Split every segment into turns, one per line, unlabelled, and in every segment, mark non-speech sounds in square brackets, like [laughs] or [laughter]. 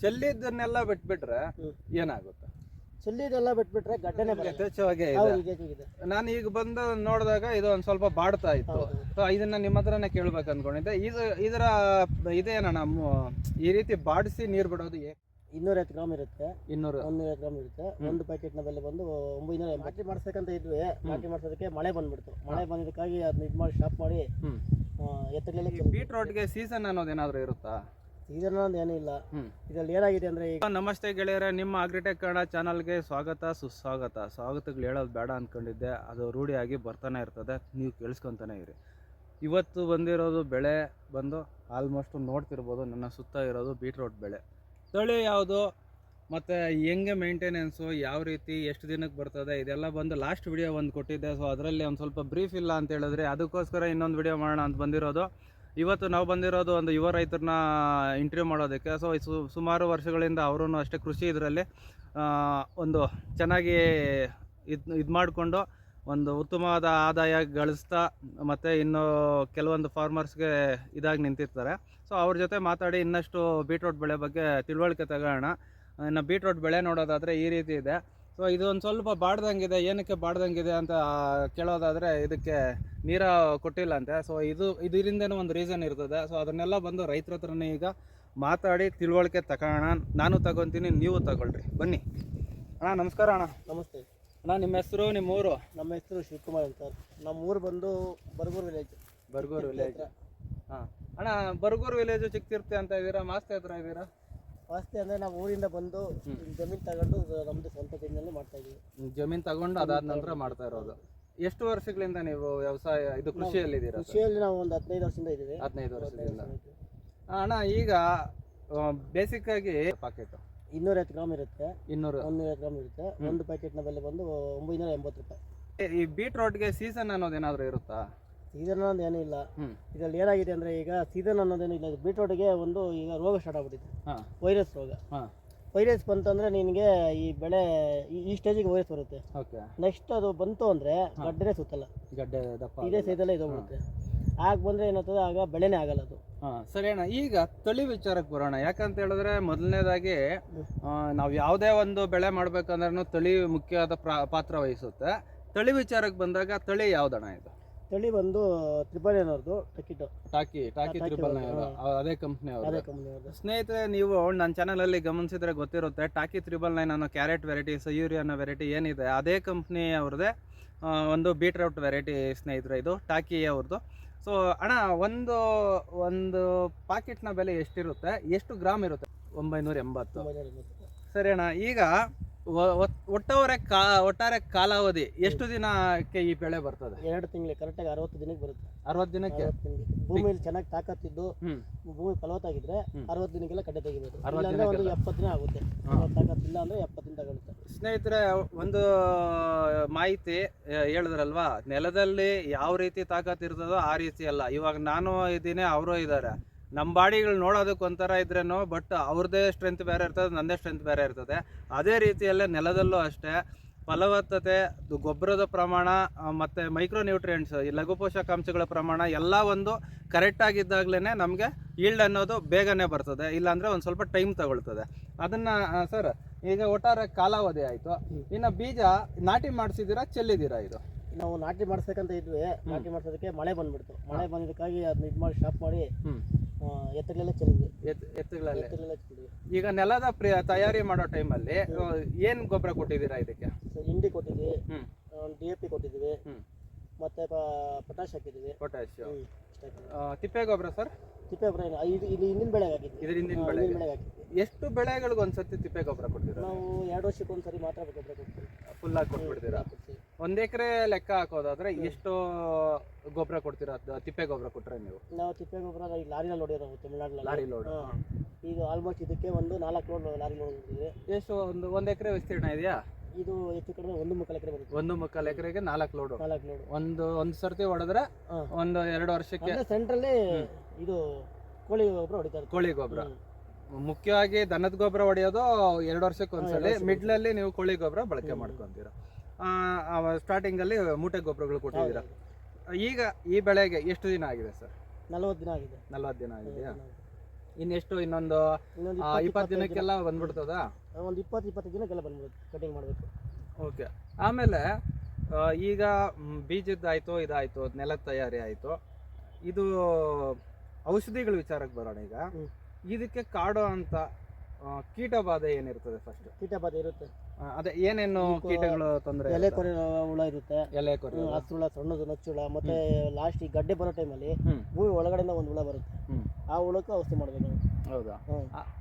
ಚೆಲ್ಲಿದ್ದನ್ನೆಲ್ಲ ಬಿಟ್ಬಿಟ್ರೆ ಏನಾಗುತ್ತೆ?
ಚೆಲ್ಲಿದೆಲ್ಲ ಬಿಟ್ಬಿಟ್ರೆ ಗಡ್ಡೆನೆ
ಯಥೇಚ್ಛವಾಗಿ
ಹೌದು ಈಗ
ನಾನು ಈಗ ಬಂದು ನೋಡಿದಾಗ ಇದು ಒಂದು ಸ್ವಲ್ಪ ಬಾಡ್ತಾ ಇತ್ತು. ಸೊ ಇದನ್ನ ನಿಮ್ಮ ಹತ್ರನೇ ಕೇಳ್ಬೇಕು ಅನ್ಕೊಂಡಿದ್ದೆ. ಇದು ಇದರ ಇದೇನಣ್ಣ ನಮ್ಮ ಈ ರೀತಿ ಬಾಡಿಸಿ ನೀರು ಬಿಡೋದು ಏ-
ಇನ್ನೂರೈವತ್ತು ಗ್ರಾಮ್ ಇರುತ್ತೆ.
ಇನ್ನೂರು.
ಒಂದೂವರೆ ಗ್ರಾಮ್ ಇರುತ್ತೆ. ಒಂದು ಪ್ಯಾಕೆಟ್ನ ಬೆಲೆ ಬಂದು ಒಂಬೈನೂರ ನಾಟಿ ಮಾಡ್ಸಬೇಕಂತ ಇದ್ವಿ. ನಾಟಿ ಮಾಡ್ಸೋದಕ್ಕೆ ಮಳೆ ಬಂದ್ಬಿಡ್ತು. ಮಳೆ ಬಂದಿದ್ದಕ್ಕಾಗಿ ಅದನ್ನ ಇದು ಮಾಡಿ ಸ್ಟಾಪ್ ಮಾಡಿ
ಹ್ಮ್ ಈ ಬೀಟ್ರೋಟ್ಗೆ ಸೀಸನ್ ಅನ್ನೋದು ಏನಾದ್ರು ಇರುತ್ತಾ?
ಸೀಸನ್ ಏನಿಲ್ಲ ಇದರಲ್ಲಿ ಇಲ್ಲ. ಏನಾಗಿದೆ ಅಂದ್ರೆ ಈಗ
ನಮಸ್ತೆ ಗೆಳೆಯರೆ ನಿಮ್ಮ ಅಗ್ರಿಟೆಕ್ ಕನ್ನಡ ಚಾನಲ್ಗೆ ಸ್ವಾಗತ ಸುಸ್ವಾಗತ. ಸ್ವಾಗತಗಳು ಹೇಳೋದು ಬೇಡ ಅಂದ್ಕೊಂಡಿದ್ದೆ ಅದು ರೂಢಿಯಾಗಿ ಬರ್ತಾನೆ ಇರ್ತದೆ. ನೀವು ಕೇಳಿಸ್ಕೊತಾನೆ ಇರಿ. ಇವತ್ತು ಬಂದಿರೋದು ಬೆಳೆ ಬಂದು ಆಲ್ಮೋಸ್ಟ್ ನೋಡ್ತಿರ್ಬೋದು. ನನ್ನ ಸುತ್ತ ಇರೋದು ಬೀಟ್ರೋಟ್ ಬೆಳೆ. ತಳಿ ಯಾವುದು? ಮತ್ತು ಹೆಂಗೆ ಮೇಂಟೆನೆನ್ಸು ಯಾವ ರೀತಿ ಎಷ್ಟು ದಿನಕ್ಕೆ ಬರ್ತದೆ? ಇದೆಲ್ಲ ಬಂದು ಲಾಸ್ಟ್ ವಿಡಿಯೋ ಒಂದು ಕೊಟ್ಟಿದ್ದೆ. ಸೊ ಅದರಲ್ಲಿ ಒಂದು ಸ್ವಲ್ಪ ಬ್ರೀಫ್ ಇಲ್ಲ ಅಂತ ಹೇಳಿದ್ರೆ ಅದಕ್ಕೋಸ್ಕರ ಇನ್ನೊಂದು ವಿಡಿಯೋ ಮಾಡೋಣ ಅಂತ ಬಂದಿರೋದು. ಇವತ್ತು ನಾವು ಬಂದಿರೋದು ಒಂದು ಯುವ ರೈತರನ್ನ ಇಂಟರ್ವ್ಯೂ ಮಾಡೋದಕ್ಕೆ. ಸೊ, ಸುಮಾರು ವರ್ಷಗಳಿಂದ ಅವರೂ ಅಷ್ಟೇ ಕೃಷಿ ಇದರಲ್ಲಿ ಒಂದು ಚೆನ್ನಾಗಿ ಇದು ಇದು ಮಾಡಿಕೊಂಡು ಒಂದು ಉತ್ತಮವಾದ ಆದಾಯ ಗಳಿಸ್ತಾ ಮತ್ತು ಇನ್ನು ಕೆಲವೊಂದು ಫಾರ್ಮರ್ಸ್ಗೆ ಇದಾಗಿ ನಿಂತಿರ್ತಾರೆ. ಸೊ ಅವ್ರ ಜೊತೆ ಮಾತಾಡಿ ಇನ್ನಷ್ಟು ಬೀಟ್ರೋಟ್ ಬೆಳೆ ಬಗ್ಗೆ ತಿಳುವಳಿಕೆ ತಗೋಣ. ಇನ್ನು ಬೀಟ್ರೋಟ್ ಬೆಳೆ ನೋಡೋದಾದರೆ ಈ ರೀತಿ ಇದೆ. ಸೊ ಇದು ಒಂದು ಸ್ವಲ್ಪ ಬಾಡ್ದಂಗಿದೆ. ಏನಕ್ಕೆ ಬಾಡ್ದಂಗಿದೆ ಅಂತ ಕೇಳೋದಾದರೆ ಇದಕ್ಕೆ ನೀರ ಕೊಟ್ಟಿಲ್ಲ ಅಂತೆ. ಸೊ ಇದು ಇದರಿಂದನೂ ಒಂದು ರೀಸನ್ ಇರ್ತದೆ. ಸೊ ಅದನ್ನೆಲ್ಲ ಬಂದು ರೈತರ ಹತ್ರನೇ ಈಗ ಮಾತಾಡಿ ತಿಳುವಳಿಕೆ ತಗೋಣ. ನಾನು ತಗೊತೀನಿ ನೀವು ತಗೊಳ್ರಿ. ಬನ್ನಿ. ಅಣ್ಣ ನಮಸ್ಕಾರ ಅಣ್ಣ.
ನಮಸ್ತೆ.
ಅಣ್ಣ ನಿಮ್ಮ ಹೆಸರು ನಿಮ್ಮ ಊರು?
ನಮ್ಮ ಹೆಸರು ಶಿವಕುಮಾರ್ ಅಂತ. ನಮ್ಮ ಊರು ಬಂದು ಬರ್ಗೂರು ವಿಲೇಜ್
ಬರ್ಗೂರು ವಿಲೇಜ್ ಹಾಂ. ಅಣ್ಣ ಬರ್ಗೂರು ವಿಲೇಜು ಚಿಕ್ಕತಿರ್ತಿ ಅಂತ ಇದ್ದೀರಾ? ಮಾಸ್ತಿ ಹತ್ರ ಇದ್ದೀರಾ?
ವಾಸ್ತೆ ಅಂದ್ರೆ ನಾವು ಊರಿಂದ ಬಂದು ಜಮೀನ್ ತಗೊಂಡು ನಮ್ದು ಸ್ವಂತ ಜಮೀನಲ್ಲಿ ಮಾಡ್ತಾ ಇದೀವಿ
ಜಮೀನ್ ತಗೊಂಡು ಅದಾದ ನಂತರ ಮಾಡ್ತಾ ಇರೋದು. ಎಷ್ಟು ವರ್ಷಗಳಿಂದ ನೀವು ವ್ಯವಸಾಯ ಇದು ಕೃಷಿಯಲ್ಲಿ ಇದ್ದೀರಾ
ಕೃಷಿಯಲ್ಲಿ ನಾವು ಒಂದು ಹದಿನೈದು ವರ್ಷದಿಂದ ಇದ್ದೀವಿ.
ಹದಿನೈದು ವರ್ಷದಿಂದ. ಅಣ್ಣ ಈಗ ಬೇಸಿಕ್ ಆಗಿ ಪಾಕೆಟ್
ಇನ್ನೂರೈವತ್ತು ಗ್ರಾಮ್ ಇರುತ್ತೆ.
ಇನ್ನೂರು.
ಒಂದೂರೈವತ್ತು ಗ್ರಾಮ್ ಇರುತ್ತೆ. ಒಂದು ಪ್ಯಾಕೆಟ್ನ ಬೆಲೆ ಬಂದು ಒಂಬೈನೂರ ಎಂಬತ್ತು ರೂಪಾಯಿ.
ಈ ಬೀಟ್ರೋಟ್ಗೆ ಸೀಸನ್ ಅನ್ನೋದು ಏನಾದರೂ ಇರುತ್ತಾ?
ಸೀಸನ್ ಅನ್ನೋದು ಏನೂ ಇಲ್ಲ. ಇದರಲ್ಲಿ ಏನಾಗಿದೆ ಅಂದ್ರೆ ಈಗ ಸೀಸನ್ ಅನ್ನೋದೇನು ಇಲ್ಲ. ಬೀಟ್ರೋಟ್ಗೆ ಒಂದು ಈಗ ರೋಗ ಸ್ಟಾರ್ಟ್ ಆಗ್ಬಿಟ್ಟಿದೆ.
ಹಾಂ.
ವೈರಸ್ ರೋಗ.
ಹಾಂ.
ವೈರಸ್ ಬಂತಂದ್ರೆ ನಿನಗೆ ಈ ಬೆಳೆ ಈ- ಈ ಸ್ಟೇಜಿಗೆ ವೈರಸ್ ಬರುತ್ತೆ.
ಓಕೆ.
ನೆಕ್ಸ್ಟ್ ಅದು ಬಂತು ಅಂದ್ರೆ ಗಡ್ಡೆನೇ ಸುತ್ತಲ್ಲ.
ಗಡ್ಡೆ ದಪ್ಪ
ಇದೇ ಸೈದಲ್ಲೇ ಇದೋಗ್ಬಿಡುತ್ತೆ ಆಗ ಬಂದ್ರೆ ಏನಾಗ್ತದೆ? ಆಗ ಬೆಳೆನೇ ಆಗಲ್ಲ ಅದು.
ಹಾಂ ಸರಿ ಅಣ್ಣ. ಈಗ ತಳಿ ವಿಚಾರಕ್ಕೆ ಬರೋಣ. ಯಾಕಂತ ಹೇಳಿದ್ರೆ ಮೊದಲನೇದಾಗಿ ನಾವು ಯಾವುದೇ ಒಂದು ಬೆಳೆ ಮಾಡ್ಬೇಕಂದ್ರೂ ತಳಿ ಮುಖ್ಯವಾದ ಪ್ರಾ- ಪಾತ್ರ ವಹಿಸುತ್ತೆ. ತಳಿ ವಿಚಾರಕ್ಕೆ ಬಂದಾಗ ತಳಿ ಯಾವ್ದಣ್ಣ ಇದು?
ತಳಿ ಬಂದು ತ್ರಿಬಲ್ ಏನವ್ರದ್ದು ಟಕಿಟ್
ಟಾಕಿ ಟಾಕಿ ತ್ರಿಬಲ್
ಅವ್ರದ್ದು,
ಅದೇ ಕಂಪ್ನಿ ಅವರು
ಅದೇ ಕಂಪ್ನಿಯವ್ರದ್ದು
ಸ್ನೇಹಿತರೆ ನೀವು ನನ್ನ ಚಾನಲಲ್ಲಿ ಗಮನಿಸಿದ್ರೆ ಗೊತ್ತಿರುತ್ತೆ ಟಾಕಿ ತ್ರಿಬಲ್ ನೈನ್ ಅನ್ನೋ ಕ್ಯಾರೆಟ್ ವೆರೈಟಿ ಸಯೂರಿ ಅನ್ನೋ ವೆರೈಟಿ ಏನಿದೆ ಅದೇ ಕಂಪ್ನಿ ಅವ್ರದ್ದೇ ಒಂದು ಬೀಟ್ರೌಟ್ ವೆರೈಟಿ ಸ್ನೇಹಿತರೆ ಇದು ಟಾಕಿ ಅವ್ರದ್ದು ಸೊ ಅಣ್ಣ ಒಂದು ಒಂದು ಪಾಕೆಟ್ನ ಬೆಲೆ ಎಷ್ಟಿರುತ್ತೆ? ಎಷ್ಟು ಗ್ರಾಮ್ ಇರುತ್ತೆ? ಒಂಬೈನೂರ ಎಂಬತ್ತು. ಸರಿ ಅಣ್ಣ ಈಗ ಒಟ್ಟವರೆ ಒಟ್ಟಾರೆ ಕಾ ಒಟ್ಟಾರೆ ಕಾಲಾವಧಿ ಎಷ್ಟು ದಿನಕ್ಕೆ ಈ ಬೆಳೆ ಬರ್ತದೆ?
ಎರಡು ತಿಂಗಳು ಕರೆಕ್ಟಾಗಿ ಅರವತ್ತು ದಿನಕ್ಕೆ ಬರುತ್ತೆ.
ಅರವತ್ತು ದಿನಕ್ಕೆ?
ಭೂಮಿಯಲ್ಲಿ ಚೆನ್ನಾಗಿ ತಾಕತ್ತಿದ್ದು ಭೂಮಿ ಫಲವತ್ತಾಗಿದ್ರೆ. ಅರವತ್ತು ದಿನಕ್ಕೆಲ್ಲ ಕಡೆ ತೆಗಿಬೇಕು
ಅರವತ್ತು
ಇಲ್ಲಾಂದ್ರೆ ಒಂದು ಎಪ್ಪತ್ತು ದಿನ ಆಗುತ್ತೆ. ತಾಕತ್ತಿಲ್ಲ ಅಂದ್ರೆ ಎಪ್ಪತ್ತು ದಿನ ತಗೊಳುತ್ತೆ.
ಸ್ನೇಹಿತರೆ ಒಂದು ಮಾಹಿತಿ ಹೇಳಿದ್ರಲ್ವಾ? ನೆಲದಲ್ಲಿ ಯಾವ ರೀತಿ ತಾಕತ್ ಇರ್ತದೋ ಆ ರೀತಿ ಅಲ್ಲ. ಇವಾಗ ನಾನು ಇದ್ದೀನಿ ಅವರು ಇದ್ದಾರೆ. ನಮ್ಮ ಬಾಡಿಗಳು ನೋಡೋದಕ್ಕೆ ಒಂಥರ ಇದ್ರೇನು ಬಟ್ ಅವ್ರದ್ದೇ ಸ್ಟ್ರೆಂತ್ ಬೇರೆ ಇರ್ತದೆ ನನ್ನದೇ ಸ್ಟ್ರೆಂತ್ ಬೇರೆ ಇರ್ತದೆ. ಅದೇ ರೀತಿಯಲ್ಲೇ ನೆಲದಲ್ಲೂ ಅಷ್ಟೇ ಫಲವತ್ತತೆ ಗೊಬ್ಬರದ ಪ್ರಮಾಣ ಮತ್ತು ಮತ್ತೆ ಮೈಕ್ರೋ ನ್ಯೂಟ್ರಿಯೆಂಟ್ಸ್ ಈ ಲಘು ಪೋಷಕಾಂಶಗಳ ಪ್ರಮಾಣ ಎಲ್ಲ ಒಂದು ಕರೆಕ್ಟಾಗಿದ್ದಾಗಲೇ ನಮಗೆ ಈಲ್ಡ್ ಅನ್ನೋದು ಬೇಗನೆ ಬರ್ತದೆ. ಇಲ್ಲಾಂದರೆ ಒಂದು ಸ್ವಲ್ಪ ಟೈಮ್ ತಗೊಳ್ತದೆ. ಅದನ್ನು ಸರ್ ಈಗ ಒಟ್ಟಾರೆ ಕಾಲಾವಧಿ ಆಯಿತು. ಇನ್ನು ಬೀಜ ನಾಟಿ ಮಾಡಿಸಿದ್ದೀರಾ ಚೆಲ್ಲಿದ್ದೀರಾ ಇದು?
ನಾವು ನಾಟಿ ಮಾಡಿಸ್ಬೇಕಂತ ಇದ್ವಿ ನಾಟಿ ಮಾಡಿಸೋದಕ್ಕೆ ಮಳೆ ಬಂದ್ಬಿಡ್ತು. ಮಳೆ ಬಂದಿದ್ದಕ್ಕಾಗಿ ಅದನ್ನ ಇದು ಮಾಡಿ ಸ್ಟಾಪ್ ಮಾಡಿ ಎತ್ತಗಳೆಲ್ಲ ಚೆಲ್ಲಿದ್ವಿ.
ಎತ್ ಎತ್ತುಗಳಲ್ಲಿ.
ಚೆಲ್ಲಿದ್ವಿ.
ಈಗ ನೆಲದ ಪ್ರಿ ತಯಾರಿ ಮಾಡೋ ಟೈಮಲ್ಲಿ ಏನು ಗೊಬ್ಬರ ಕೊಟ್ಟಿದ್ದೀರಾ ಇದಕ್ಕೆ?
ಹಿಂಡಿ ಕೊಟ್ಟಿದ್ವಿ. ಡಿ ಎ ಪಿ
ಕೊಟ್ಟಿದ್ದೀವಿ
ಮತ್ತೆ ಪೊಟ್ಯಾಶ್ ಹಾಕಿದ್ದೀವಿ ಹಾಕಿದ್ವಿ.
ತಿಪ್ಪೆ ಗೊಬ್ಬರ ಸರ್?
ತಿಪ್ಪೆ ಗೊಬ್ಬರ ಇದು ಇದು ಹಿಂದಿನ ಬೆಳೆಗೆ ಹಾಕಿದ್ವಿ.
ಇದ್ರ ಹಿಂದಿನ
ಬೆಳೆ
ಬೆಳೆಗೆ
ಹಾಕಿದ್ವಿ.
ಎಷ್ಟು ಬೆಳೆಗಳಿಗೆ ಒಂದ್ಸತಿ ತಿಪ್ಪೆ ಗೊಬ್ಬರ ಕೊಡ್ತೀರಾ
ನಾವು? ಎರಡು ವರ್ಷಕ್ಕೆ ಒಂದ್ಸರಿ ಮಾತ್ರ ಗೊಬ್ಬರ ಕೊಡ್ತೀವಿ.
ಆಗಿ ಕೊಟ್ಬಿಡ್ತೀರಾ. ಒಂದ್ ಎಕರೆ ಲೆಕ್ಕ ಹಾಕೋದಾದ್ರೆ ಎಷ್ಟು ಗೊಬ್ಬರ ಕೊಡ್ತೀರಾ? ಅದ್- ತಿಪ್ಪೆ ಗೊಬ್ಬರ ಕೊಟ್ರೆ ನೀವು?
ನಾವು ತಿಪ್ಪೆ ಗೊಬ್ಬರ ಈ ಲಾರಿನಲ್ಲಿ ಹೊಡೆಯೋದು ತಮಿಳ್ನಾಡಲ್ಲಿ
ಲಾರಿ ಲೋಡ್.
ಹಾ. ಈಗ ಆಲ್ಮೋಸ್ಟ್ ಇದಕ್ಕೆ ಒಂದು ನಾಲ್ಕು ಲೋಡ್ ಲಾರಿ ಲೋಡ್ ಇದೆ
ಎಷ್ಟು ಒಂದು ಒಂದ್ ಎಕರೆ ವಿಸ್ತೀರ್ಣ ಇದೆಯಾ?
ಇದು ಹೆಚ್ಚು ಕಡಿಮೆ ಒಂದು ಮುಕ್ಕಾಲು ಎಕರೆ ಬರುತ್ತೆ.
ಒಂದು ಮುಕ್ಕಾಲು ಎಕರೆಗೆ ನಾಲ್ಕು ಲೋಡು.
ನಾಲ್ಕು ಲೋಡ್.
ಒಂದು ಒಂದು ಸರ್ತಿ ಹೊಡೆದ್ರೆ
ಹಾ.
ಒಂದು ಎರಡು ವರ್ಷಕ್ಕೆ
ಅಂದ್ರೆ ಸೆಂಟ್ರಲ್ಲಿ ಇದು ಕೋಳಿ ಗೊಬ್ಬರ ಹೊಡಿತಾರೆ
ಕೋಳಿ ಗೊಬ್ಬರ. ಮುಖ್ಯವಾಗಿ ದನದ ಗೊಬ್ಬರ ಹೊಡೆಯೋದು ಎರಡು ವರ್ಷಕ್ಕೆ ಒಂದ್ಸಲಿ. ಮಿಡ್ಲಲ್ಲಿ ನೀವು ಕೋಳಿ ಗೊಬ್ಬರ ಬಳಕೆ ಮಾಡ್ಕೊಂತೀರ. ಸ್ಟಾರ್ಟಿಂಗ್ ಅಲ್ಲಿ ಮೂಟೆ ಗೊಬ್ಬರಗಳು ಕೊಟ್ಟಿದ್ದೀರಾ? ಈಗ ಈ ಬೆಳೆಗೆ ಎಷ್ಟು ದಿನ ಆಗಿದೆ ಸರ್?
ನಲವತ್ತು ದಿನ ಆಗಿದೆ.
ನಲ್ವತ್ತು ದಿನ ಆಗಿದೆಯಾ? ಇನ್ನೆಷ್ಟು ಇನ್ನೊಂದು
ಇಪ್ಪತ್ತು
ದಿನಕ್ಕೆಲ್ಲ ಬಂದ್ಬಿಡ್ತದ?
ಒಂದು ಇಪ್ಪತ್ತು ಇಪ್ಪತ್ತು ದಿನಕ್ಕೆಲ್ಲ ಬಂದ್ಬಿಡುತ್ತೆ ಕಟಿಂಗ್ ಮಾಡಬೇಕು.
ಓಕೆ. ಆಮೇಲೆ ಈಗ ಬೀಜದ್ದಾಯಿತು ಇದಾಯ್ತು ನೆಲದ ತಯಾರಿ ಆಯ್ತು ಇದು ಔಷಧಿಗಳ ವಿಚಾರಕ್ಕೆ ಬರೋಣ ಈಗ. ಇದಕ್ಕೆ ಕಾಡೋ ಅಂತ ಆ, ಕೀಟ ಬಾಧೆ ಏನಿರ್ತದೆ ಫಸ್ಟ್
ಕೀಟ ಬಾಧೆ ಇರುತ್ತೆ.
ಅದೇ ಏನೇನು ಕೀಟಗಳು ತೊಂದರೆ
ಎಲೆ ಕೊರೆ ಹುಳ ಇರುತ್ತೆ.
ಎಲೆ ಕೊರೆ
ಹಸುಳ ಸಣ್ಣದು ನಚ್ಚುಳ ಮತ್ತೆ ಲಾಸ್ಟ್ ಈ ಗಡ್ಡೆ ಬರೋ ಟೈಮಲ್ಲಿ. ಭೂಮಿ ಒಳಗಡೆಯಿಂದ ಒಂದು ಹುಳ ಬರುತ್ತೆ. ಆ ಹುಳಕ್ಕೂ ಔಷಧಿ ಮಾಡಬೇಕು
ಹೌದಾ?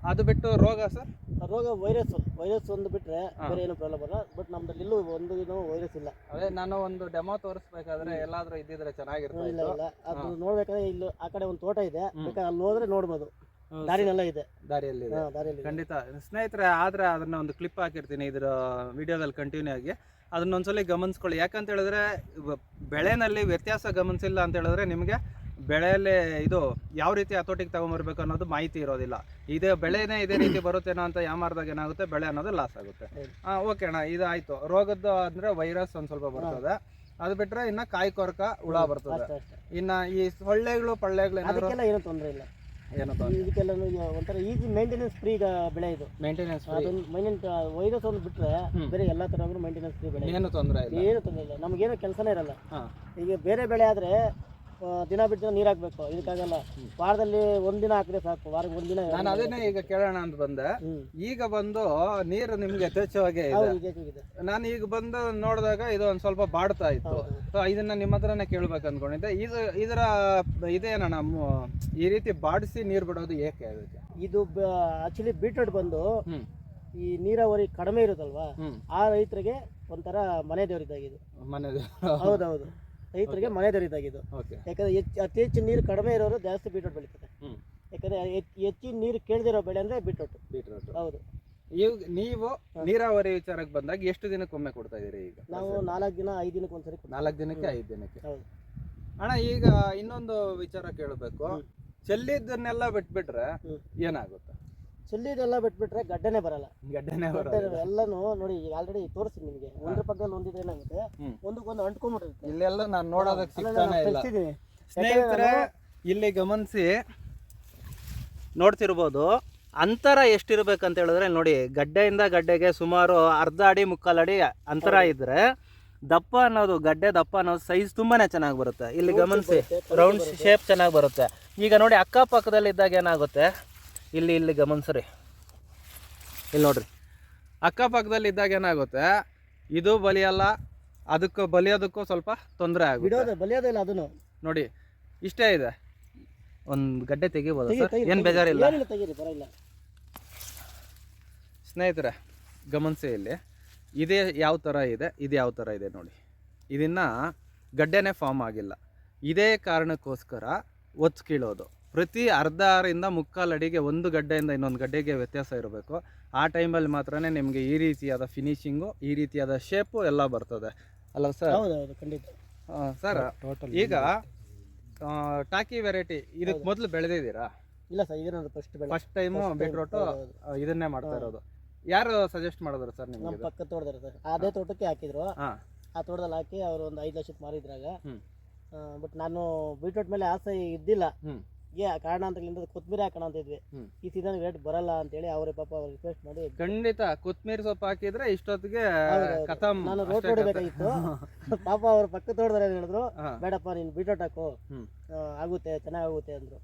ಅದು ಬಿಟ್ಟು ರೋಗ ಸರ್?
ರೋಗ ವೈರಸ್ ವೈರಸ್ ಒಂದು ಬಿಟ್ರೆ. ಬೇರೆ ಏನು ಪ್ರಾಬ್ಲಮ್ ಬರಲ್ಲ ಬಟ್ ನಮ್ದಲ್ಲಿ ಇಲ್ಲೂ ಒಂದು ದಿನ ವೈರಸ್ ಇಲ್ಲ.
ಅದೇ ನಾನು ಒಂದು ಡೆಮೋ ತೋರಿಸ್ಬೇಕಾದ್ರೆ ಎಲ್ಲಾದ್ರೂ ಇದ್ದಿದ್ರೆ ಚೆನ್ನಾಗಿರ್ತದೆ
ಇಲ್ಲ ಇಲ್ಲ. ಅದು ನೋಡ್ಬೇಕಾದ್ರೆ ಇಲ್ಲಿ ಆ ಕಡೆ ಒಂದು ತೋಟ ಇದೆ. ಬೇಕಾದ್ರೆ ಅಲ್ಲಿ ಹೋದ್ರೆ ನೋಡ್ಬೋದು. ದಾರಿನೆಲ್ಲ ಇದೆ.
ದಾರಿಯಲ್ಲಿ
ಹಾ ದಾರಿಯಲ್ಲಿ ಇದೆ.
ಖಂಡಿತ. ಸ್ನೇಹಿತರೆ ಆದ್ರೆ ಅದನ್ನ ಒಂದು ಕ್ಲಿಪ್ ಹಾಕಿರ್ತೀನಿ ಇದ್ರ ವಿಡಿಯೋದಲ್ಲಿ ಕಂಟಿನ್ಯೂ ಆಗಿ. ಅದನ್ನ ಒಂದ್ಸಲಿ ಗಮನಿಸ್ಕೊಳ್ಳಿ. ಯಾಕಂತ ಹೇಳಿದ್ರೆ ಇವ- ಬೆಳೆನಲ್ಲಿ ವ್ಯತ್ಯಾಸ ಗಮನಿಸಿಲ್ಲ ಅಂತ ಹೇಳಿದ್ರೆ ನಿಮಗೆ ಬೆಳೆಯಲ್ಲಿ ಇದು ಯಾವ ರೀತಿ ಹತೋಟಿಗೆ ತಗೊಂಬರ್ಬೇಕು ಅನ್ನೋದು ಮಾಹಿತಿ ಇರೋದಿಲ್ಲ. ಇದೇ ಬೆಳೆನೇ ಇದೇ ರೀತಿ ಬರುತ್ತೇನೋ ಅಂತ ಯಾಮಾರ್ದಾಗ ಏನಾಗುತ್ತೆ? ಬೆಳೆ ಅನ್ನೋದು ಲಾಸ್ ಆಗುತ್ತೆ.
ಹೌದು.
ಹಾಂ ಓಕೆ ಅಣ್ಣ ಇದಾಯ್ತು. ರೋಗದ್ದು ಅಂದ್ರೆ ವೈರಸ್ ಒಂದ್ ಸ್ವಲ್ಪ ಬರ್ತದೆ. ಅದು ಬಿಟ್ರೆ ಇನ್ನ ಕಾಯಿ ಕೊರಕ ಹುಳ ಬರ್ತದೆ.
ಅಷ್ಟೇ ಅಷ್ಟೇ.
ಇನ್ನ ಈ ಸೊಳ್ಳೆಗಳು ಪಳ್ಳೆಗಳು ಏನಾದ್ರು
ಅದಕ್ಕೆಲ್ಲ ಏನು ತೊಂದರೆ ಇಲ್ಲ.
ಏನು
ಇದಕ್ಕೆಲ್ಲ ಒಂಥರ ಈಸಿ ಮೇಂಟೆನೆನ್ಸ್ ಫ್ರೀ ಬೆಳೆ ಇದು.
ಮೇಂಟೆನೆನ್ಸ್
ಅದೊಂದು ಮೈನೆಂಟ್ ವೈರಸ್ ಒಂದು ಬಿಟ್ರೆ ಬೇರೆ ಎಲ್ಲ ತರ ಮೇಂಟೆನೆನ್ಸ್ ಫ್ರೀ ಬೆಳೆ.
ಏನು ತೊಂದರೆ
ಏನು ತೊಂದರೆ ಇಲ್ಲ. ನಮಗೇನು ಕೆಲಸನೇ ಇರಲ್ಲ. ಈಗ ಬೇರೆ ಬೆಳೆ ಆದ್ರೆ ದಿನ ಬಿಟ್ಟು ದಿನ ನೀರು ಹಾಕ್ಬೇಕು. ಇದಕ್ಕಾಗಲ್ಲ. ವಾರದಲ್ಲಿ ಒಂದಿನ ಹಾಕಿದ್ರೆ ಸಾಕು. ವಾರಕ್ಕೆ ಒಂದಿನ
ನಾನು ಅದನ್ನೇ ಈಗ ಕೇಳೋಣ ಅಂತ ಬಂದೆ. ಈಗ ಬಂದು ನೀರು ನಿಮ್ಗೆ ಯಥೇಚ್ಛವಾಗಿ ಇದೆ. ನಾನು ಈಗ ಬಂದು ನೋಡಿದಾಗ ಇದು ಒಂದು ಸ್ವಲ್ಪ ಬಾಡ್ತಾ ಇತ್ತು. ಸೊ ಇದನ್ನ ನಿಮ್ಮ ಹತ್ರನೇ ಕೇಳ್ಬೇಕು ಅನ್ಕೊಂಡಿದ್ದೆ. ಇದು ಇದರ ಇದೇನ ನಮ್ಮ ಈ ರೀತಿ ಬಾಡಿಸಿ ನೀರು ಬಿಡೋದು ಏಕೆ ಅದಕ್ಕೆ?
ಇದು ಆಕ್ಚುಲಿ ಬೀಟ್ರೂಟ್ ಬಂದು ಈ ನೀರಾವರಿ ಕಡಿಮೆ ಇರುತ್ತಲ್ವಾ? ಆ ರೈತರಿಗೆ ಒಂಥರ ಮನೆ ದೇವರಿದ್ದಾಗಿದೆ.
ಮನೆ
ಹೌದೌದು. ರೈತರಿಗೆ ಮನೆ
ಓಕೆ
ಯಾಕಂದ್ರೆ ಹೆಚ್ಚು ಅತಿ ಹೆಚ್ಚು ನೀರು ಕಡಿಮೆ ಇರೋರು ಜಾಸ್ತಿ ಬೀಟ್ರೋಟ್ ಬೆಳೀತಾರೆ.
ಹ್ಮ್.
ಯಾಕಂದ್ರೆ ಹೆಚ್ಚು ಹೆಚ್ಚಿನ ನೀರು ಕೇಳದಿರೋ ಬೆಳೆ ಅಂದ್ರೆ ಬೀಟ್ರೋಟ್
ಬೀಟ್ರೂಟ್
ಹೌದು.
ಈಗ ನೀವು ನೀರಾವರಿ ವಿಚಾರಕ್ಕೆ ಬಂದಾಗ ಎಷ್ಟು ದಿನಕ್ಕೊಮ್ಮೆ ಕೊಡ್ತಾ ಇದೀರಿ ಈಗ?
ನಾವು ನಾಲ್ಕು ದಿನ ಐದು ದಿನಕ್ಕೆ ಒಂದ್ಸರಿ ಕೊಡ್ತೀವಿ.
ನಾಲ್ಕು ದಿನಕ್ಕೆ ಐದು ದಿನಕ್ಕೆ.
ಹೌದು.
ಅಣ್ಣ ಈಗ ಇನ್ನೊಂದು ವಿಚಾರ ಕೇಳಬೇಕು.
ಹ್ಮ್.
ಚೆಲ್ಲಿದ್ದನ್ನೆಲ್ಲ ಬಿಟ್ಬಿಟ್ರೆ
ಹ್ಮ್.
ಏನಾಗುತ್ತೆ?
ಚೆಲ್ಲಿದೆಲ್ಲ ಬಿಟ್ಬಿಟ್ರೆ ಗಡ್ಡೆನೇ ಬರಲ್ಲ.
ಗಡ್ಡೆನೇ
ಗಡ್ಡೆ
ಬರೋದಿಲ್ಲ.
ಎಲ್ಲಾನು ನೋಡಿ ಈಗ ಆಲ್ರೆಡಿ ತೋರಿಸ್ತೀನಿ ನಿಮಗೆ. ಒಂದ್ರ ಪಕ್ಕದಲ್ಲಿ ಒಂದಿದ್ರೆ ಏನಾಗುತ್ತೆ. ಒಂದಕ್ಕೊಂದು ಅಂಟ್ಕೊಂಡ್ಬಿಟ್ಟಿರುತ್ತೆ.
ಇಲ್ಲೆಲ್ಲ ನಾನು ನೋಡೋದಕ್ಕೆ ಸಿಗ್ತಾನೆ ಇಲ್ಲ. ಸ್ನೇಹಿತರೆ ಇಲ್ಲಿ ಗಮನಿಸಿ ನೋಡ್ತಿರ್ಬೋದು ಅಂತರ ಎಷ್ಟಿರ್ಬೇಕಂತ ಹೇಳಿದ್ರೆ ನೋಡಿ ಗಡ್ಡೆಯಿಂದ ಗಡ್ಡೆಗೆ ಸುಮಾರು ಅರ್ಧ ಅಡಿ ಮುಕ್ಕಾಲು ಅಡಿ ಅಂತರ ಇದ್ರೆ ದಪ್ಪ ಅನ್ನೋದು ಗಡ್ಡೆ ದಪ್ಪ ಅನ್ನೋದು ಸೈಜ್ ತುಂಬಾನೇ ಚೆನ್ನಾಗಿ ಬರುತ್ತೆ. ಇಲ್ಲಿ ಗಮನಿಸಿ ರೌಂಡ್ ಶೇಪ್ ಚೆನ್ನಾಗಿ ಬರುತ್ತೆ. ಈಗ ನೋಡಿ ಅಕ್ಕಪಕ್ಕದಲ್ಲಿ ಇದ್ದಾಗ ಏನಾಗುತ್ತೆ? ಇಲ್ಲಿ ಇಲ್ಲಿ ಗಮನಿಸ್ರಿ ಇಲ್ಲಿ ನೋಡ್ರಿ. ಅಕ್ಕಪಕ್ಕದಲ್ಲಿ ಇದ್ದಾಗ ಏನಾಗುತ್ತೆ? ಇದು ಬಲಿಯಲ್ಲ ಅದಕ್ಕೂ ಬಲಿಯೋದಕ್ಕೂ ಸ್ವಲ್ಪ ತೊಂದರೆ ಆಗುತ್ತೆ.
ಬಲಿಯೋದಿಲ್ಲ ಅದನ್ನು.
ನೋಡಿ ಇಷ್ಟೇ ಇದೆ. ಒಂದು ಗಡ್ಡೆ ತೆಗಿಬೋದು ಏನು. ಬೇಜಾರಿಲ್ಲ? ಸ್ನೇಹಿತರೆ ಗಮನಿಸಿ ಇಲ್ಲಿ. ಇದೇ ಯಾವ ಥರ ಇದೆ ಇದು ಯಾವ ಥರ ಇದೆ ನೋಡಿ. ಇದನ್ನು ಗಡ್ಡೆನೇ ಫಾರ್ಮ್ ಆಗಿಲ್ಲ. ಇದೇ ಕಾರಣಕ್ಕೋಸ್ಕರ ಒತ್ತು ಕೀಳೋದು ಪ್ರತಿ ಅರ್ಧ ಆರಿಂದ ಮುಕ್ಕಾಲು ಅಡಿಗೆ ಒಂದು ಗಡ್ಡೆಯಿಂದ ಇನ್ನೊಂದು ಗಡ್ಡೆಗೆ ವ್ಯತ್ಯಾಸ ಇರಬೇಕು. ಆ ಟೈಮಲ್ಲಿ ಮಾತ್ರ ನಿಮಗೆ ಈ ರೀತಿಯಾದ ಫಿನಿಶಿಂಗು ಈ ರೀತಿಯಾದ ಶೇಪು ಎಲ್ಲ ಬರ್ತದೆ. ಅಲ್ಲ ಸರ್
ಹೌದೌದು ಖಂಡಿತ.
ಸರ್ ಈಗ ಟಾಕಿ ವೆರೈಟಿ ಇದಕ್ಕೆ ಮೊದಲು ಬೆಳೆದಿದ್ದೀರಾ?
ಇಲ್ಲ ಸರ್ ಇದನ್ನ ಫಸ್ಟ್ ಬೆಳೆ.
ಫಸ್ಟ್ ಟೈಮು ಬೀಟ್ರೋಟು ಇದನ್ನೇ ಮಾಡ್ತಾ ಇರೋದು. ಯಾರು ಸಜೆಸ್ಟ್ ಮಾಡಿದ್ರು ಸರ್
ನಿಮ್ಮ
ನಿಮಗೆ
ಪಕ್ಕ ತೋಟದಾರೆ ಸರ್ ಅದೇ ತೋಟಕ್ಕೆ ಹಾಕಿದ್ರು.
ಹಾಂ.
ಆ ತೋಟದಲ್ಲಿ ಹಾಕಿ ಅವರು ಒಂದು ಐದು ಲಕ್ಷಕ್ಕೆ ಮಾರಿದ್ರಾಗ. ಬಟ್ ನಾನು ಬೀಟ್ರೋಟ್ ಮೇಲೆ ಆಸೆ ಇದ್ದಿಲ್ಲ. ಕಾರಣ ಅಂತ ಕೊತ್ತಂಬರಿ ಹಾಕೋಣ ಅಂತ ಇದ್ವಿ. ಈ ಸೀಸನ್ ರೇಟ್ ಬರಲ್ಲ ಅಂತ ಹೇಳಿ ಅವ್ರ ಪಾಪ ಅವ್ರ ರಿಕ್ವೆಸ್ಟ್ ಮಾಡಿ
ಖಂಡಿತ ಕೊತ್ಮೀರಿ ಸೊಪ್ಪು ಹಾಕಿದ್ರೆ ಇಷ್ಟೊತ್ತಿಗೆ. ಕಥಮ್
ನಾನು ರೋಟ್. ಹೊಡಿಬೇಕಾಗಿತ್ತು ಪಾಪ ಅವ್ರ ಪಕ್ಕ ತೋಟದಾರೆ ಏನ್ ಹೇಳಿದ್ರು ಬೇಡಪ್ಪ ನೀನು ಬೀಟ್ರೋಟ್ ಹಾಕು.
ಆಗುತ್ತೆ
ಚೆನ್ನಾಗಿ ಆಗುತ್ತೆ ಚೆನ್ನಾಗುತ್ತೆ ಅಂದ್ರು.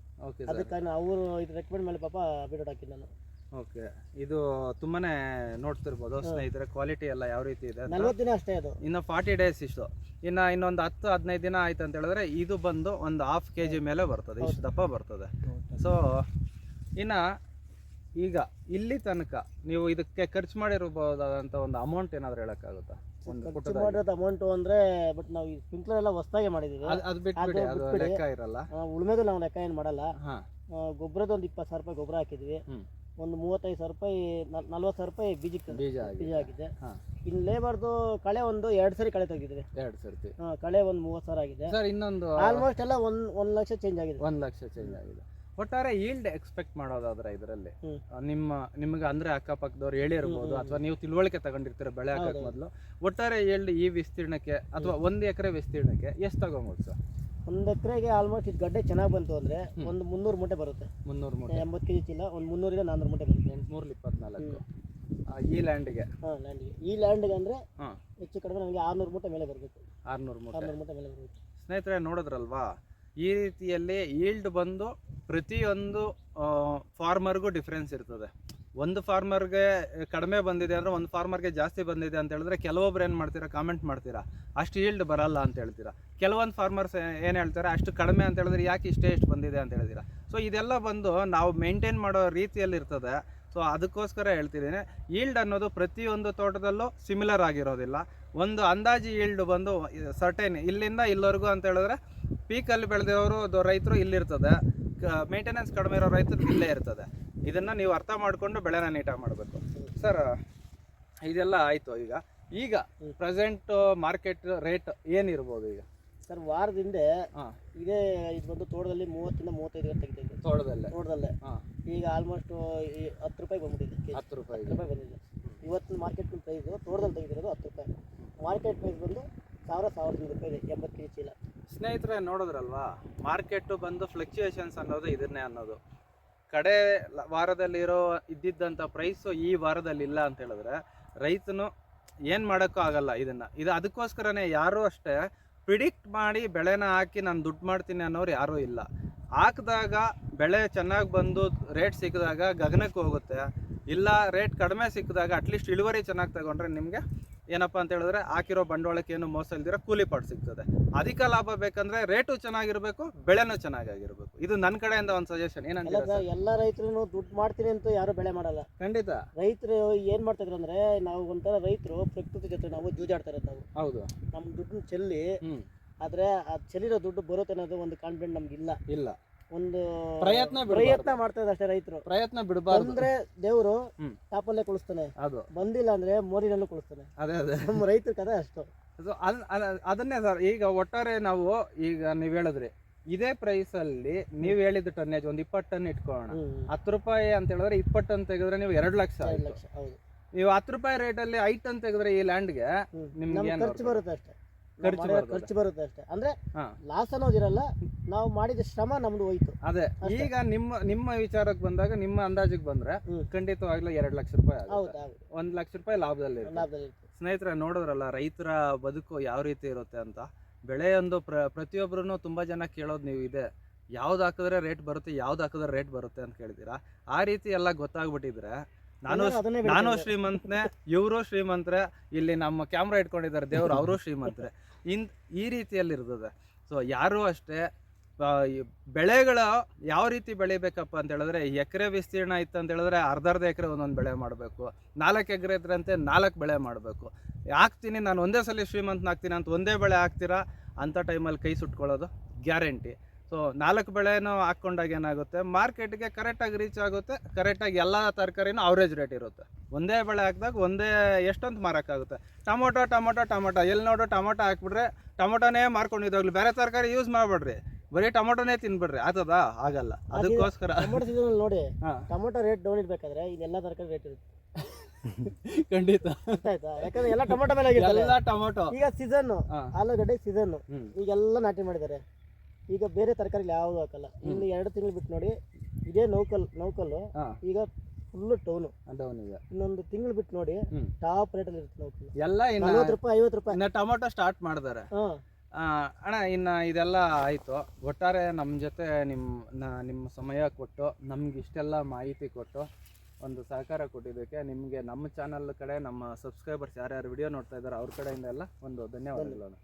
ಅದಕ್ಕಾಗಿ ಅವರು ಇದು ರೆಕಮೆಂಡ್ ಮೇಲೆ ಪಾಪ ಬೀಟ್ರೋಟ್ ಹಾಕಿ ನಾನು.
ಓಕೆ. ಇದು ತುಂಬಾನೇ ನೋಡ್ತಿರ್ಬೋದು ಸ್ನೇಹಿತರೆ ಕ್ವಾಲಿಟಿ ಎಲ್ಲ ಯಾವ ರೀತಿ ಇದೆ ಅಂತ.
ನಲ್ವತ್ತು ದಿನ ಅಷ್ಟೇ ಅದು.
ಇನ್ನು ಫಾರ್ಟಿ ಡೇಸ್ ಇಷ್ಟು. ಇನ್ನು ಇನ್ನೊಂದು ಹತ್ತು ಹದಿನೈದು ದಿನ ಆಯ್ತು ಅಂತ ಹೇಳಿದ್ರೆ ಇದು ಬಂದು ಒಂದು ಹಾಫ್ ಕೆ ಜಿ ಮೇಲೆ ಬರ್ತದೆ ಇಷ್ಟು ದಪ್ಪ ಬರ್ತದೆ. ಸೊ ಇನ್ನು ಈಗ ಇಲ್ಲಿ ತನಕ ನೀವು ಇದಕ್ಕೆ ಖರ್ಚು ಮಾಡಿರ್ಬೋದಾದಂಥ ಒಂದು ಅಮೌಂಟ್ ಏನಾದ್ರು ಹೇಳೋಕ್ಕಾಗುತ್ತಾ? ಒಂದು
ಖರ್ಚು ಮಾಡಿರೋದು ಅಮೌಂಟ್ ಅಂದ್ರೆ ಬಟ್ ನಾವು ಈ ಸ್ಪ್ರಿಂಕ್ಲರ್ ಎಲ್ಲ ಹೊಸದಾಗಿ ಮಾಡಿದೀವಿ.
ಅದು ಅದು ಬಿಟ್ಬಿಡಿ
ಅದು
ಅದು
ಬಿಟ್ಬಿಡಿ.
ಲೆಕ್ಕ ಇರಲ್ಲ.
ಆ, ನಾವು ಲೆಕ್ಕ ಏನು ಮಾಡಲ್ಲ.
ಹಾಂ.
ಗೊಬ್ಬರದ ಒಂದು ಇಪ್ಪತ್ತು ಸಾವಿರ ರೂಪಾಯಿ ಗೊಬ್ಬರ ಹಾಕಿದ್ವಿ.
ಹ್ಮ್.
ಒಂದು ಮೂವತ್ತೈದು ಸಾವಿರ ರೂಪಾಯಿ ನಲ್ವತ್ತು ಸಾವಿರ ರೂಪಾಯಿ ಬೀಜಕ್ಕೆ
ಬೀಜ
ಬೀಜ
ಆಗಿದೆ.
ಇನ್ನು ಲೇಬರ್ದು ಕಳೆ ಒಂದು ಎರಡು ಸರಿ ಕಳೆ ತೆಗಿದ್ವಿ
ಎರಡು ಸರ್ತಿ.
ಹಾಂ ಕಳೆ ಒಂದು ಮೂವತ್ತು ಸಾವಿರ ಆಗಿದೆ.
ಸರ್ ಇನ್ನೊಂದು
ಆಲ್ಮೋಸ್ಟ್ ಎಲ್ಲ ಒಂದ್ ಒಂದ್ ಲಕ್ಷ ಚೇಂಜ್ ಆಗಿದೆ.
ಒಂದ್ ಲಕ್ಷ ಚೇಂಜ್ ಆಗಿದೆ. ಒಟ್ಟಾರೆ ಈಲ್ಡ್ ಎಕ್ಸ್ಪೆಕ್ಟ್ ಮಾಡೋದಾದ್ರೆ ಇದರಲ್ಲಿ? ನಿಮ್ಮ ನಿಮ್ಗೆ ಅಂದ್ರೆ ಅಕ್ಕಪಕ್ಕದವ್ರು ಹೇಳಿರ್ಬೋದು ಅಥವಾ ನೀವು ತಿಳುವಳಿಕೆ ತಗೊಂಡಿರ್ತೀರ ಬೆಳೆ ಹಾಕಕ್. ಮೊದಲು. ಒಟ್ಟಾರೆ ಈಲ್ಡ್ ಈ ವಿಸ್ತೀರ್ಣಕ್ಕೆ ಅಥವಾ ಒಂದು ಎಕರೆ ವಿಸ್ತೀರ್ಣಕ್ಕೆ ಎಷ್ಟು ತಗೊಂಬೋದು ಸರ್?
ಒಂದು ಎಕರೆಗೆ ಆಲ್ಮೋಸ್ಟ್ ಇದು ಗಡ್ಡೆ ಚೆನ್ನಾಗಿ ಬಂತು ಅಂದರೆ. ಒಂದು ಮುನ್ನೂರು ಮೂಟೆ ಬರುತ್ತೆ.
ಮುನ್ನೂರು ಮೂಟೆ.
ಎಂಬತ್ತು ಕೆ ಜಿ ಚೀಲ ಒಂದು ಮುನ್ನೂರಿಂದ ನಾನ್ನೂರು ಮೂಟೆ ಬರುತ್ತೆ.
ಎಂಟುನೂರ ಇಪ್ಪತ್ನಾಲ್ಕು. ಆ, ಈ ಲ್ಯಾಂಡ್ಗೆ
ಹಾಂ ಲ್ಯಾಂಡ್ಗೆ ಈ ಲ್ಯಾಂಡ್ಗೆ ಅಂದರೆ ಹೆಚ್ಚು ಕಡಿಮೆ ನಮಗೆ ಆರುನೂರು ಮೂಟೆ ಮೇಲೆ ಬರಬೇಕು.
ಆರುನೂರು ಮೂಟೆ.
ಆರುನೂರು ಮೂಟೆ ಮೇಲೆ ಬರಬೇಕು.
ಸ್ನೇಹಿತರೆ ನೋಡಿದ್ರಲ್ವಾ? ಈ ರೀತಿಯಲ್ಲಿ ಈಲ್ಡ್ ಬಂದು ಪ್ರತಿಯೊಂದು ಫಾರ್ಮರ್ಗೂ ಡಿಫ್ರೆನ್ಸ್ ಇರ್ತದೆ. ಒಂದು ಫಾರ್ಮರ್ಗೆ ಕಡಿಮೆ ಬಂದಿದೆ ಅಂದರೆ ಒಂದು ಫಾರ್ಮರ್ಗೆ ಜಾಸ್ತಿ ಬಂದಿದೆ ಅಂತ ಹೇಳಿದ್ರೆ ಕೆಲವೊಬ್ರು ಏನು ಮಾಡ್ತೀರಾ? ಕಾಮೆಂಟ್ ಮಾಡ್ತೀರಾ? ಅಷ್ಟು ಈಲ್ಡ್ ಬರಲ್ಲ ಅಂತ ಹೇಳ್ತೀರಾ? ಕೆಲವೊಂದು ಫಾರ್ಮರ್ಸ್ ಏನು ಹೇಳ್ತಾರೆ? ಅಷ್ಟು ಕಡಿಮೆ ಅಂತ ಹೇಳಿದ್ರೆ ಯಾಕೆ ಇಷ್ಟೇ ಇಷ್ಟು ಬಂದಿದೆ ಅಂತ ಹೇಳ್ತೀರಾ ಸೊ ಇದೆಲ್ಲ ಬಂದು ನಾವು ಮೇಂಟೈನ್ ಮಾಡೋ ರೀತಿಯಲ್ಲಿ ಇರ್ತದೆ. ಸೊ ಅದಕ್ಕೋಸ್ಕರ ಹೇಳ್ತಿದ್ದೀನಿ. ಈಲ್ಡ್ ಅನ್ನೋದು ಪ್ರತಿಯೊಂದು ತೋಟದಲ್ಲೂ ಸಿಮಿಲರ್ ಆಗಿರೋದಿಲ್ಲ. ಒಂದು ಅಂದಾಜು ಈಲ್ಡ್ ಬಂದು ಸರ್ಟೈನ್ ಇಲ್ಲಿಂದ ಇಲ್ಲಿವರೆಗೂ ಅಂತ ಹೇಳಿದ್ರೆ ಪೀಕಲ್ಲಿ ಬೆಳೆದಿರೋರು ರೈತರು ಇಲ್ಲಿರ್ತದೆ. ಮೇಂಟೆನೆನ್ಸ್ ಕಡಿಮೆ ಇರೋ ರೈತರು ಇಲ್ಲೇ ಇರ್ತದೆ. ಇದನ್ನು ನೀವು ಅರ್ಥ ಮಾಡಿಕೊಂಡು ಬೆಳೆನ ನೀಟ ಮಾಡಬೇಕು. ಸರ್ ಇದೆಲ್ಲ ಆಯಿತು ಈಗ. ಈಗ ಪ್ರೆಸೆಂಟ್ ಮಾರ್ಕೆಟ್ ರೇಟ್ ಏನಿರ್ಬೋದು ಈಗ?
ಸರ್ ವಾರದಿಂದ
ಹಾಂ.
ಇದೇ ಇದು ಬಂದು ತೋಟದಲ್ಲಿ ಮೂವತ್ತಿಂದ ಮೂವತ್ತೈದು ಗಂಟೆ ತೆಗಿತಿದ್ದೆ
ತೋಟದಲ್ಲೇ?
ತೋಟದಲ್ಲೇ.
ಹಾಂ.
ಈಗ ಆಲ್ಮೋಸ್ಟ್ ಹತ್ತು ರೂಪಾಯಿ ಬಂದ್ಬಿಟ್ಟಿದೆ
ಹತ್ತು ರೂಪಾಯಿ
ಹತ್ತು ರೂಪಾಯಿ ಬಂದಿದೆ. ಇವತ್ತಿನ ಮಾರ್ಕೆಟ್ ಪ್ರೈಸು ತೋಟದಲ್ಲಿ ತೆಗೆದಿರೋದು ಹತ್ತು ರೂಪಾಯಿ. ಮಾರ್ಕೆಟ್ ಪ್ರೈಸ್ ಬಂದು ಸಾವಿರ ಸಾವಿರದ ರೂಪಾಯಿ ಇದೆ ಎಂಬತ್ತು ಕೆ ಜಿ ಚೀಲ.
ಸ್ನೇಹಿತರೆ ನೋಡಿದ್ರಲ್ವಾ? ಮಾರ್ಕೆಟು ಬಂದು ಫ್ಲಕ್ಚುಯೇಷನ್ಸ್ ಅನ್ನೋದು ಇದನ್ನೇ ಅನ್ನೋದು. ಕಡೆ ವಾರದಲ್ಲಿರೋ ಇದ್ದಿದ್ದಂಥ ಪ್ರೈಸು ಈ ವಾರದಲ್ಲಿ ಇಲ್ಲ ಅಂತ ಹೇಳಿದ್ರೆ ರೈತನು ಏನು ಮಾಡೋಕ್ಕೂ ಆಗಲ್ಲ ಇದನ್ನು. ಇದು ಅದಕ್ಕೋಸ್ಕರನೇ ಯಾರೂ ಅಷ್ಟೇ ಪ್ರಿಡಿಕ್ಟ್ ಮಾಡಿ ಬೆಳೆನ ಹಾಕಿ ನಾನು ದುಡ್ಡು ಮಾಡ್ತೀನಿ ಅನ್ನೋರು ಯಾರೂ ಇಲ್ಲ. ಹಾಕಿದಾಗ ಬೆಳೆ ಚೆನ್ನಾಗಿ ಬಂದು ರೇಟ್ ಸಿಕ್ಕಿದಾಗ ಗಗನಕ್ಕೆ ಹೋಗುತ್ತೆ. ಇಲ್ಲ ರೇಟ್ ಕಡಿಮೆ ಸಿಕ್ಕಿದಾಗ ಅಟ್ಲೀಸ್ಟ್ ಇಳುವರಿ ಚೆನ್ನಾಗಿ ತಗೊಂಡ್ರೆ ನಿಮಗೆ ಏನಪ್ಪ ಅಂತ ಹೇಳಿದ್ರೆ ಹಾಕಿರೋ ಬಂಡವಾಳಕ್ಕೆ ಏನು ಮೋಸ ಇಲ್ದಿರ ಕೂಲಿ ಪಾಟ್ ಸಿಗ್ತದೆ. ಅಧಿಕ ಲಾಭ ಬೇಕಂದ್ರೆ ರೇಟು ಚೆನ್ನಾಗಿರ್ಬೇಕು ಬೆಳೆನೂ ಚೆನ್ನಾಗಿರ್ಬೇಕು ಇದು ನನ್ನ ಕಡೆಯಿಂದ ಒಂದು ಸಜೆಷನ್
ಏನಂತ ಎಲ್ಲ ರೈತರು ದುಡ್ಡು ಮಾಡ್ತೀನಿ ಅಂತ ಯಾರು ಬೆಳೆ ಮಾಡಲ್ಲ.
ಖಂಡಿತ.
ರೈತರು ಏನು ಮಾಡ್ತಿದ್ರು ಅಂದ್ರೆ ನಾವು ಒಂಥರ ರೈತರು ಪ್ರಕೃತಿ ಜೊತೆ ನಾವು ಜೂಜಾಡ್ತಾ ಇರೋದು ನಾವು.
ಹೌದು.
ನಮ್ಮ ದುಡ್ಡು ಚೆಲ್ಲಿ ಆದ್ರೆ ಆ ಚೆಲ್ಲಿರೋ ದುಡ್ಡು ಬರುತ್ತೆ ಅನ್ನೋದು ಒಂದು ಕಾನ್ಫಿಡೆಂಟ್ ನಮ್ಗೆ ಇಲ್ಲ
ಇಲ್ಲ.
ಒಂದು
ಪ್ರಯತ್ನ.
ಪ್ರಯತ್ನ ಮಾಡ್ತಾ ಇದ್ದಾರೆ ಅಷ್ಟೇ ರೈತರು.
ಪ್ರಯತ್ನ ಬಿಡಬಾರ್ದು.
ಅಂದ್ರೆ ದೇವರು. ಟಾಪಲ್ಲೇ ಕುಳಿಸ್ತಾನೆ.
ಅದು.
ಬಂದಿಲ್ಲ ಅಂದ್ರೆ ಮೋರಿನಲ್ಲೂ ಕುಳಿಸ್ತಾನೆ.
ಅದೇ ಅದೇ.
ನಮ್ಮ ರೈತರ ಕಥೆ ಅಷ್ಟು.
ಸೊ ಅದ್ ಅದ್- ಅದನ್ನೇ ಸರ್ ಈಗ ಒಟ್ಟಾರೆ ನಾವು ಈಗ ನೀವು ಹೇಳಿದ್ರಿ ಇದೇ ಪ್ರೈಸ್ ಅಲ್ಲಿ ನೀವು ಹೇಳಿದ ಟನ್ನೇಜ್ ಒಂದು ಇಪ್ಪತ್ತು ಟನ್
ಇಟ್ಕೋಣ.
ಹತ್ತು ರೂಪಾಯಿ ಅಂತ ಹೇಳಿದ್ರೆ ಇಪ್ಪತ್ತು ಟನ್ ತೆಗೆದ್ರೆ ನೀವು ಎರಡು ಲಕ್ಷ
ಲಕ್ಷ ಹೌದು.
ನೀವು ಹತ್ತು ರೂಪಾಯಿ ರೇಟ್ ಅಲ್ಲಿ ಐದು ಟನ್ ತೆಗೆದ್ರೆ ಈ ಲ್ಯಾಂಡ್ಗೆ. ನಿಮ್ಗೆ
ಖರ್ಚು ಬರುತ್ತೆ ಅಷ್ಟೇ.
ಖರ್ಚು ಬರ್ತದೆ.
ಖರ್ಚು ಬರುತ್ತೆ ಅಷ್ಟೇ ಅಂದ್ರೆ
ಹಾ
ಲಾಸ್ ಅನ್ನೋದಿರಲ್ಲ ನಾವು ಮಾಡಿದ ಶ್ರಮ ನಮ್ದು ಹೋಯ್ತು
ಅದೇ
ಅಷ್ಟೇ.
ಈಗ ನಿಮ್ಮ ನಿಮ್ಮ ವಿಚಾರಕ್ಕೆ ಬಂದಾಗ ನಿಮ್ಮ ಅಂದಾಜಿಗೆ ಬಂದ್ರೆ
ಹ್ಮ್.
ಖಂಡಿತವಾಗ್ಲೂ ಎರಡು ಲಕ್ಷ ರೂಪಾಯಿ ಆಗುತ್ತೆ
ಹೌದು
ಒಂದ್ ಲಕ್ಷ ರೂಪಾಯಿ ಲಾಭದಲ್ಲಿ.
ಲಾಭದಲ್ಲಿ ಇರ್ತದೆ.
ಸ್ನೇಹಿತರೆ ನೋಡಿದ್ರಲ್ಲ ರೈತರ ಬದುಕು ಯಾವ ರೀತಿ ಇರುತ್ತೆ ಅಂತ ಬೆಳೆಯೊಂದು ಪ್ರ ಪ್ರತಿಯೊಬ್ಬರೂ ತುಂಬಾ ಜನ ಕೇಳೋದು ನೀವು ಇದೆ ಯಾವ್ದು ಹಾಕಿದ್ರೆ ರೇಟ್ ಬರುತ್ತೆ ಯಾವ್ದು ಹಾಕಿದ್ರೆ ರೇಟ್ ಬರುತ್ತೆ ಅಂತ ಕೇಳ್ತೀರಾ ಆ ರೀತಿ ಎಲ್ಲ ಗೊತ್ತಾಗ್ಬಿಟ್ಟಿದ್ರೆ ನಾನು ನಾನು. ಶ್ರೀಮಂತನೇ ಇವರು ಶ್ರೀಮಂತ್ರೆ ಇಲ್ಲಿ ನಮ್ಮ ಕ್ಯಾಮ್ರಾ ಇಟ್ಕೊಂಡಿದ್ದಾರೆ ದೇವರು ಅವರು ಶ್ರೀಮಂತ್ರೆ. ಇನ್ ಈ ರೀತಿಯಲ್ಲಿ ಇರ್ತದೆ ಸೊ ಯಾರು ಅಷ್ಟೇ ಬೆಳೆಗಳ ಯಾವ ರೀತಿ ಬೆಳಿಬೇಕಪ್ಪ ಅಂತ ಹೇಳಿದ್ರೆ ಎಕರೆ ವಿಸ್ತೀರ್ಣ ಇತ್ತು ಅಂತ ಹೇಳಿದ್ರೆ ಅರ್ಧ ಅರ್ಧ ಎಕರೆ ಒಂದೊಂದು ಬೆಳೆ ಮಾಡಬೇಕು. ನಾಲ್ಕು ಎಕರೆ ಇದ್ರಂತೆ ನಾಲ್ಕು ಬೆಳೆ ಮಾಡಬೇಕು. ಹಾಕ್ತೀನಿ ನಾನು ಒಂದೇ ಸಲ ಶ್ರೀಮಂತನಾಗ್ತೀನಿ ಅಂತ ಒಂದೇ ಬೆಳೆ ಹಾಕ್ತೀರಾ? ಅಂಥ ಟೈಮಲ್ಲಿ ಕೈ ಸುಟ್ಕೊಳ್ಳೋದು ಗ್ಯಾರಂಟಿ. ಸೊ ನಾಲ್ಕು ಬೆಳೆನೂ ಹಾಕ್ಕೊಂಡಾಗ ಏನಾಗುತ್ತೆ? ಮಾರ್ಕೆಟ್ಗೆ ಕರೆಕ್ಟಾಗಿ ರೀಚ್ ಆಗುತ್ತೆ. ಕರೆಕ್ಟಾಗಿ ಎಲ್ಲ ತರಕಾರಿನೂ ಅವರೇಜ್ ರೇಟ್ ಇರುತ್ತೆ. ಒಂದೇ ಬೆಳೆ ಹಾಕಿದಾಗ ಒಂದೇ ಎಷ್ಟೊಂದು ಮಾರೋಕ್ಕಾಗುತ್ತೆ. Tomato tomato tomato. ಎಲ್ಲಿ ನೋಡೋ ಟೊಮೊಟೊ ಹಾಕ್ಬಿಟ್ರೆ ಟೊಮೊಟೊನೇ ಮಾರ್ಕೊಂಡಿದ್ದಾಗಲಿ ಬೇರೆ ತರಕಾರಿ ಯೂಸ್ ಮಾಡಬೇಡ್ರಿ. ಬರೀ ಟೊಮೊಟೊನೇ ತಿನ್ಬಿಡ್ರಿ. ಆತದ? ಆಗಲ್ಲ. ಅದಕ್ಕೋಸ್ಕರ
ನೋಡಿ ಟೊಮೊಟೊ ರೇಟ್ ಡೌನ್ ಇರ್ಬೇಕಾದ್ರೆ ಇದೆಲ್ಲ ತರಕಾರಿ ರೇಟ್ ಇರುತ್ತೆ. [laughs]
ಖಂಡಿತ.
ಯಾಕಂದ್ರೆ ಎಲ್ಲ ಟೊಮೊಟೊ ಮೇಲೆ
ಎಲ್ಲ ಟೊಮೊಟೊ.
ಈಗ ಸೀಸನ್ ಆಲೂಗಡ್ಡೆ ಸೀಸನ್ ಈಗೆಲ್ಲ ನಾಟಿ ಮಾಡಿದ್ದಾರೆ. ಈಗ ಬೇರೆ ತರಕಾರಿ ಯಾವುದು ಹಾಕಲ್ಲ. ಇನ್ನು ಎರಡು ತಿಂಗಳು ಬಿಟ್ಟು ನೋಡಿ ಇದೇ ನೌಕಲ್ ನೌಕಲ್ಲು
ಹಾಂ.
ಈಗ ಫುಲ್ ಟೌನು
ಡೌನ್ ಈಗ.
ಇನ್ನೊಂದು ತಿಂಗಳು ಬಿಟ್ಟು ನೋಡಿ
ಹ್ಮ್.
ಟಾಪ್ ರೇಟಲ್ಲಿ ಇರುತ್ತೆ ನೌಕಲ್
ಎಲ್ಲ ಇನ್ನು
ನಲ್ವತ್ತು ರೂಪಾಯಿ ಐವತ್ತು ರೂಪಾಯಿ.
ಇನ್ನ ಟೊಮೊಟೊ ಸ್ಟಾರ್ಟ್ ಮಾಡಿದ್ದಾರೆ.
ಹಾಂ.
ಅಣ್ಣ ಇನ್ನು ಇದೆಲ್ಲ ಆಯಿತು. ಒಟ್ಟಾರೆ ನಮ್ಮ ಜೊತೆ ನಿಮ್ಮ ನ- ನಿಮ್ಮ ಸಮಯ ಕೊಟ್ಟು ನಮ್ಗೆ ಇಷ್ಟೆಲ್ಲ ಮಾಹಿತಿ ಕೊಟ್ಟು ಒಂದು ಸಹಕಾರ ಕೊಟ್ಟಿದ್ದಕ್ಕೆ ನಿಮಗೆ ನಮ್ಮ ಚಾನಲ್ ಕಡೆ ನಮ್ಮ ಸಬ್ಸ್ಕ್ರೈಬರ್ಸ್ ಯಾರ್ಯಾರು ವಿಡಿಯೋ ನೋಡ್ತಾ ಇದ್ದಾರೆ ಅವ್ರ ಕಡೆಯಿಂದ ಎಲ್ಲ ಒಂದು ಧನ್ಯವಾದಗಳು ಅಣ್ಣ.